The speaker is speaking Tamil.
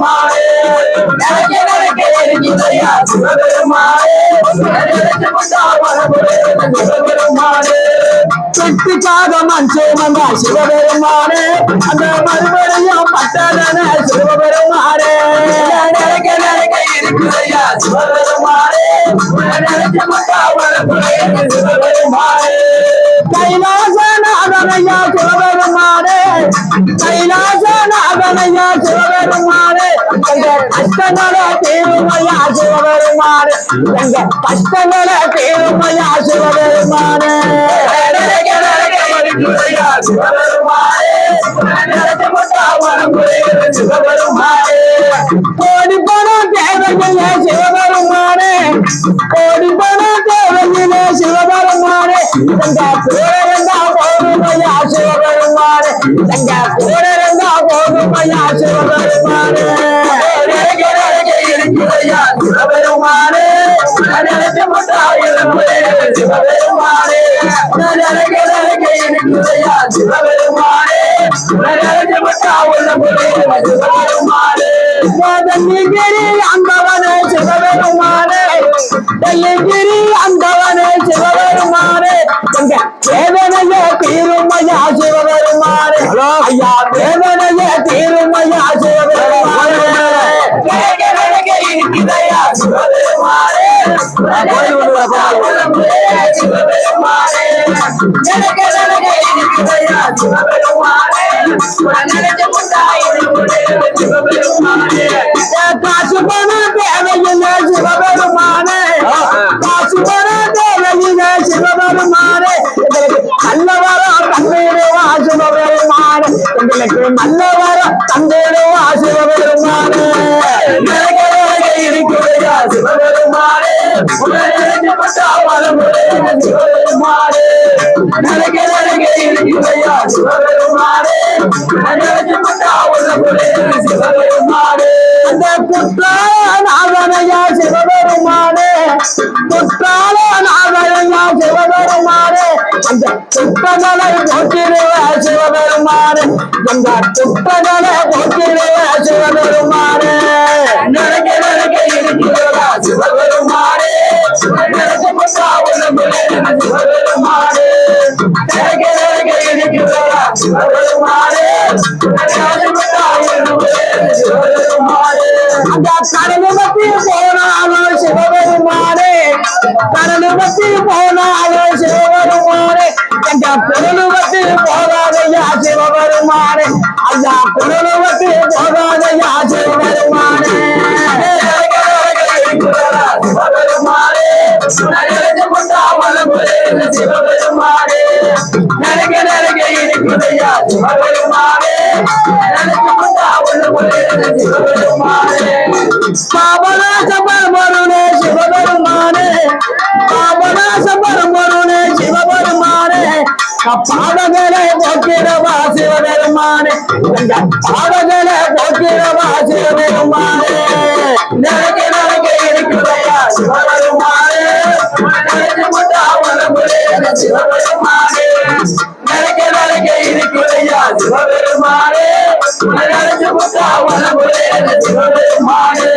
சிவபெருமானே நடக்க நடக்க இருக்கிறையா சிவபெருமானே. நினைச்சப்பட்டா வரமுறையில சிவபெருமானே. வெற்றிக்காக மஞ்சு வந்தா சிவபெருமானே. அந்த மறுபடியும் பட்டதன சிவபெருமானே. நடக்க நடக்க இருக்கிறையா சிவபெருமானே. நினைச்சப்பட்டா சிவபெருமானே. கைலாசநாதனையா சிவபெருமானே சிவனையா சிவபெருமானே. எங்க கஷ்டங்கள தீருமையா சிவபெருமானே. எங்க கஷ்டங்கள தீருமையா சிவபெருமானே. சிவபெருமானே கோடி பணம் தேவையில்லை சிவபெருமானே. கோடி பணம் தேவையில்லை சிவபெருமானே. எங்க கூட இருந்தா போதுமையா சிவபெருமானே. எங்க கூட டெல்லிகிரி அந்தவனே சிவபெருமானே டெல்லிகிரி அந்தவனே சிவபெருமானே வேதனையே தீருமையா சிவபெருமானே ஐயா வேதனையே நடக்க சிவபெருமானே சிவபெருமானே நடக்க நடக்க சிவபெருமானே சிவபெருமானே காசு பணம் சிவபெருமானே சிவபெருமானே நடக்க நடக்க இருக்கிறையா சிவபெருமானே சிவபெருமானே அந்த குற்றால நாகனையா சிவபெருமானே குற்றால சிவபெருமானே அந்த குற்றங்களை போக்கிடுவ சிவபெருமானே. அந்த குற்றங்களை கடலுமத்தி போனாலும் சிவபெருமானே கடலுமத்தி போனாலும் சிவபெருமானே எங்க குரலுமத்தி போகாதையா சிவபெருமானே ஐயா குரலுமத்தி போகாதையா சிவபெருமானே நடக்க நடக்க இருக்கிறதா சிவபெருமானே நினைச்சப்பட்டா வரமுறையில சிவபெருமானே பாபநாச பரமருணே சிவபெருமானே பாபநாச பரமருணே சிவபெருமானே பாடகளை போக்கிறவா சிவபெருமானே பாடகளை போக்கிறவா சிவபெருமானே நடக்க நடக்க இருக்கிறதையா சிவபெருமானே சிவபெருமானே நடக்க நடக்க இருக்கிறதையா சிவபெருமானே நினைச்சப்பட்டா வரமுறையில சிவபெருமானே.